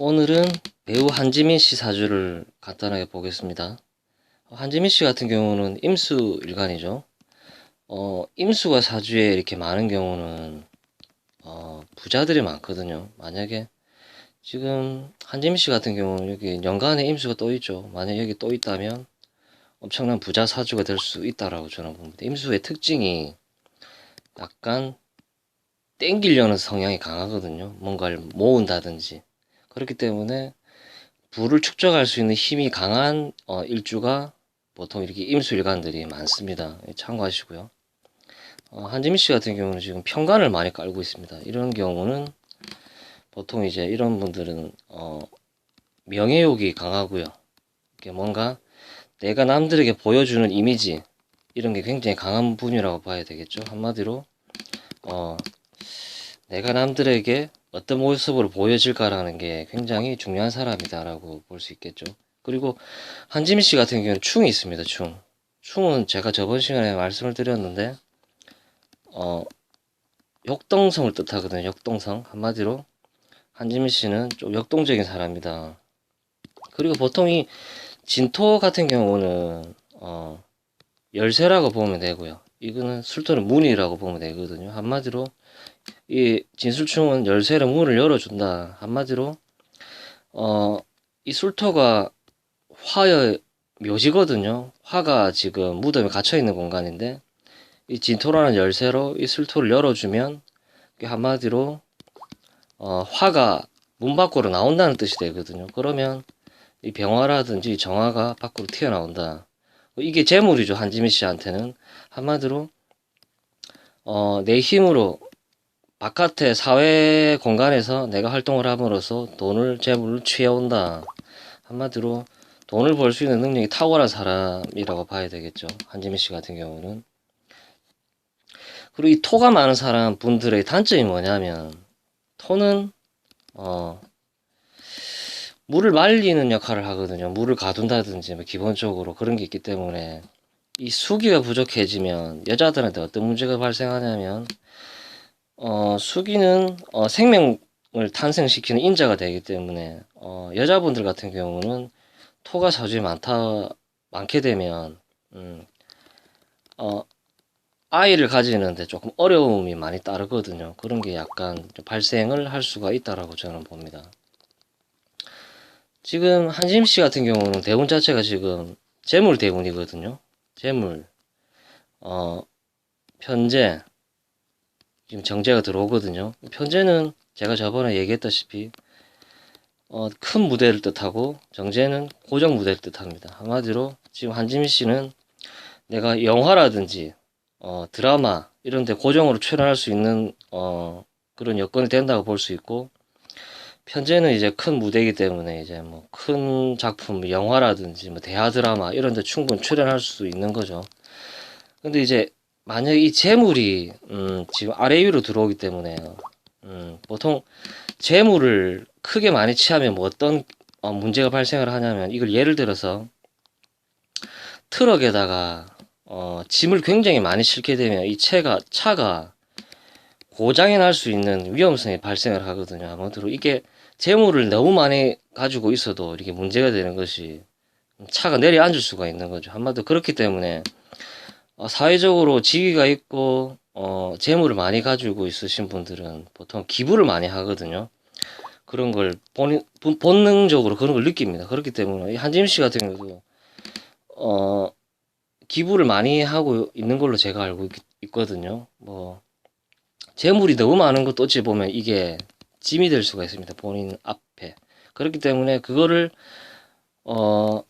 오늘은 배우 한지민 씨 사주를 간단하게 보겠습니다. 한지민 씨 같은 경우는 임수 일간이죠. 어, 임수가 사주에 이렇게 많은 경우는 어, 부자들이 많거든요. 만약에 지금 한지민 씨 같은 경우는 여기 연간에 임수가 또 있죠. 만약 여기 또 있다면 엄청난 부자 사주가 될 수 있다라고 저는 봅니다. 임수의 특징이 약간 땡기려는 성향이 강하거든요. 뭔가를 모은다든지. 그렇기 때문에 부를 축적할 수 있는 힘이 강한 어, 일주가 보통 이렇게 임수일간들이 많습니다. 예, 참고하시고요. 어, 한지민 씨 같은 경우는 지금 평관을 많이 깔고 있습니다. 이런 경우는 보통 이제 이런 분들은 어, 명예욕이 강하고요. 이게 뭔가 내가 남들에게 보여주는 이미지 이런 게 굉장히 강한 분이라고 봐야 되겠죠. 한마디로 어, 내가 남들에게 어떤 모습으로 보여질까라는 게 굉장히 중요한 사람이다라고 볼 수 있겠죠. 그리고 한지민 씨 같은 경우는 충이 있습니다. 충. 충은 제가 저번 시간에 말씀을 드렸는데 어 역동성을 뜻하거든요. 역동성 한마디로 한지민 씨는 좀 역동적인 사람이다. 그리고 보통 이 진토 같은 경우는 어 열쇠라고 보면 되고요. 이거는 술토는 문이라고 보면 되거든요. 한마디로 이 진술충은 열쇠로 문을 열어준다. 한마디로 어, 이 술토가 화의 묘지거든요. 화가 지금 무덤에 갇혀 있는 공간인데 이 진토라는 열쇠로 이 술토를 열어주면 한마디로 어, 화가 문 밖으로 나온다는 뜻이 되거든요. 그러면 이 병화라든지 정화가 밖으로 튀어나온다. 이게 재물이죠. 한지민 씨한테는 한마디로 어, 내 힘으로 바깥의 사회 공간에서 내가 활동을 함으로써 돈을 재물을 취해온다. 한마디로 돈을 벌 수 있는 능력이 탁월한 사람이라고 봐야 되겠죠. 한지민 씨 같은 경우는. 그리고 이 토가 많은 사람 분들의 단점이 뭐냐면 토는 어 물을 말리는 역할을 하거든요. 물을 가둔다든지 뭐 기본적으로 그런 게 있기 때문에 이 수기가 부족해지면 여자들한테 어떤 문제가 발생하냐면 어, 수기는 어, 생명을 탄생시키는 인자가 되기 때문에 어, 여자분들 같은 경우는 토가 자주 많다 많게 되면 음, 어, 아이를 가지는데 조금 어려움이 많이 따르거든요. 그런 게 약간 좀 발생을 할 수가 있다라고 저는 봅니다. 지금 한심 씨 같은 경우는 대운 자체가 지금 재물 대운이거든요. 재물, 어, 편재, 지금 정제가 들어오거든요. 편제는 제가 저번에 얘기했다시피 어, 큰 무대를 뜻하고 정제는 고정 무대를 뜻합니다. 한마디로 지금 한지민 씨는 내가 영화라든지 어, 드라마 이런 데 고정으로 출연할 수 있는 어, 그런 여건이 된다고 볼 수 있고 편제는 이제 큰 무대이기 때문에 이제 뭐 큰 작품 영화라든지 뭐 대하 드라마 이런 데 충분히 출연할 수 있는 거죠. 근데 이제 만약 이 재물이 음, 지금 아래 위로 들어오기 때문에 음, 보통 재물을 크게 많이 취하면 뭐 어떤 어, 문제가 발생을 하냐면 이걸 예를 들어서 트럭에다가 어, 짐을 굉장히 많이 싣게 되면 이 차가 차가 고장이 날 수 있는 위험성이 발생을 하거든요. 아무쪼록 이게 재물을 너무 많이 가지고 있어도 이렇게 문제가 되는 것이 차가 내려앉을 수가 있는 거죠. 한마디로 그렇기 때문에 어, 사회적으로 지위가 있고 어, 재물을 많이 가지고 있으신 분들은 보통 기부를 많이 하거든요. 그런 걸 본, 본능적으로 그런 걸 느낍니다. 그렇기 때문에 한지민 씨 같은 경우도 어, 기부를 많이 하고 있는 걸로 제가 알고 있, 거든요 뭐 재물이 너무 많은 것도 어찌 보면 이게 짐이 될 수가 있습니다. 본인 앞에 그렇기 때문에 그거를 어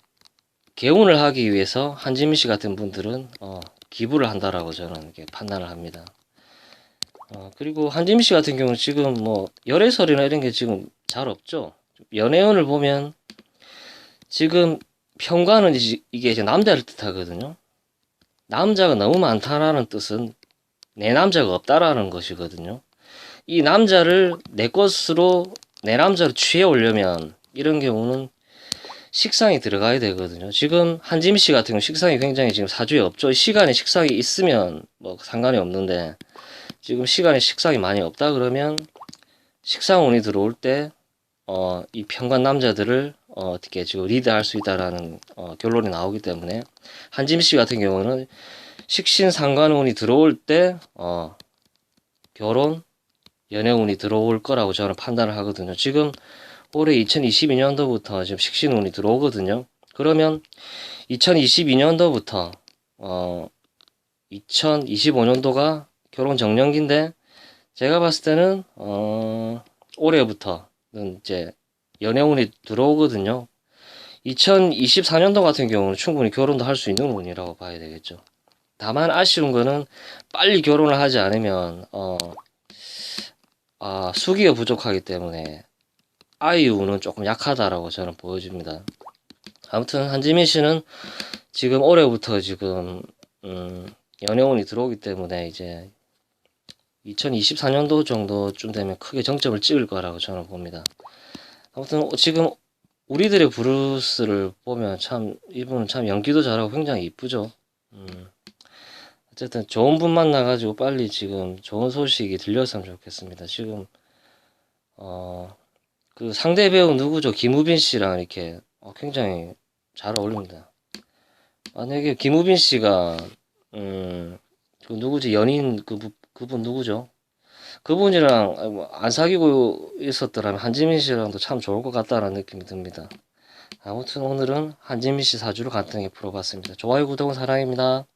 개운을 하기 위해서 한지민 씨 같은 분들은 어, 기부를 한다라고 저는 이렇게 판단을 합니다. 어, 그리고 한지민 씨 같은 경우는 지금 뭐 열애설이나 이런 게 지금 잘 없죠. 연애운을 보면 지금 평가는 이게 이제 남자를 뜻하거든요. 남자가 너무 많다라는 뜻은 내 남자가 없다라는 것이거든요. 이 남자를 내 것으로 내 남자로 취해 오려면 이런 경우는 식상이 들어가야 되거든요. 지금 한지미 씨 같은 경우 식상이 굉장히 지금 사주에 없죠. 시간에 식상이 있으면 뭐 상관이 없는데 지금 시간에 식상이 많이 없다 그러면 식상운이 들어올 때 어, 이 평관 남자들을 어, 어떻게 지금 리드할 수 있다라는 어, 결론이 나오기 때문에 한지민 씨 같은 경우는 식신 상관운이 들어올 때 어, 결혼 연애운이 들어올 거라고 저는 판단을 하거든요. 지금 올해 2022년도부터 지금 식신운이 들어오거든요. 그러면 2022년도부터 어 2025년도가 결혼 정년기인데 제가 봤을 때는 어 올해부터는 이제 연애운이 들어오거든요. 2024년도 같은 경우는 충분히 결혼도 할 수 있는 운이라고 봐야 되겠죠. 다만 아쉬운 거는 빨리 결혼을 하지 않으면 어 아, 수기가 부족하기 때문에 아이 운은 조금 약하다라고 저는 보여집니다. 아무튼 한지민 씨는 지금 올해부터 지금 음, 연애운이 들어오기 때문에 이제 2024년도 정도쯤 되면 크게 정점을 찍을 거라고 저는 봅니다. 아무튼 지금 우리들의 브루스를 보면 참 이분은 참 연기도 잘하고 굉장히 이쁘죠. 음. 어쨌든 좋은 분 만나가지고 빨리 지금 좋은 소식이 들렸으면 좋겠습니다. 지금 어 그 상대 배우 누구죠? 김우빈 씨랑 이렇게 어, 굉장히 잘 어울립니다. 만약에 김우빈 씨가 음 그 누구지 연인 그 부- 그분 누구죠? 그분이랑 아, 뭐안 사귀고 있었더라면 한지민 씨랑도 참 좋을 것 같다라는 느낌이 듭니다. 아무튼 오늘은 한지민 씨 사주를 간단하게 풀어봤습니다. 좋아요, 구독은 사랑입니다.